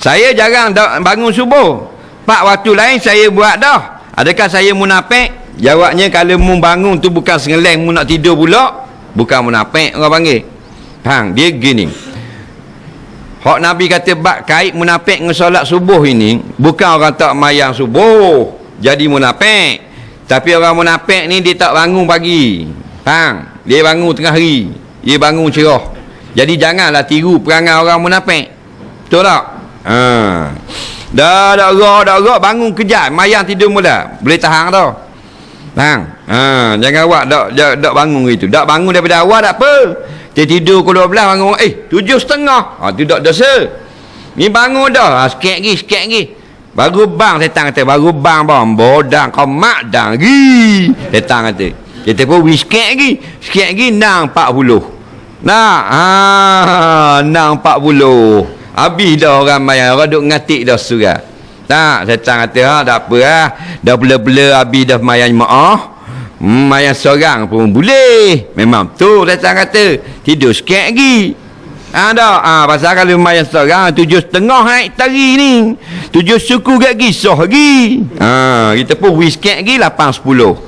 Saya jarang bangun subuh. Pak waktu lain saya buat dah. Adakah saya munafik? Jawabnya kalau mu bangun tu bukan sengeleng mu nak tidur pula. Bukan munafik orang panggil. Hang, dia gini. Hak Nabi kata bak kait munafik dengan solat subuh ini bukan orang tak mayang subuh jadi munafik. Tapi orang munafik ni dia tak bangun pagi. Hang, dia bangun tengah hari. Dia bangun cerah. Jadi janganlah tiru perangai orang munafik. Betul tak? Ha. Dah dah gerak dah gerak bangun kejap mayang tidur mula. Boleh tahan tau. Hang. Ha, jangan awak dak dak, dak bangun gitu. Dak bangun daripada awal tak apa. Dia tidur pukul 12 bangun eh tujuh setengah. Ha tu dak dosa. Ni bangun dah. Ha, sikit lagi, sikit lagi. Baru bang setan kata, baru bang bang. Bodang kau mak dang gi. Setan kata. Kita pun wis sikit lagi. Sikit lagi nang 40. Nah, ha, nang 40. Habis dah orang mayang. Orang duk ngatik dah surah. Tak, setan kata, ha, tak apa lah. Dah bela-bela habis dah mayang maaf. Hmm, mayang seorang pun boleh. Memang tu setan kata. Tidur sikit lagi. Ha dah. Ha, pasal kalau mayang seorang, tujuh setengah naik tari ni. Tujuh suku gak kisah lagi. Ha, kita pun wis sikit lagi, lapan sepuluh.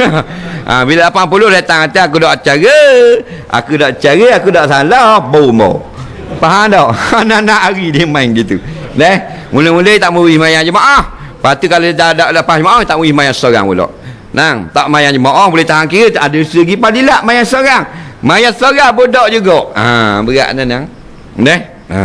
ha, bila lapan puluh, setan kata, aku dah acara. Aku dah acara, aku dah salah. Boom, Faham tak? Anak-anak hari dia main gitu. Leh, mula-mula tak mau mayang jemaah. Lepas tu kalau dah ada lepas jemaah tak mau mayang seorang pula. Nang, tak mayang jemaah boleh tahan kira ada segi padilat mayang seorang. Mayang seorang bodak juga. Ha, berat nang. Leh. Ha.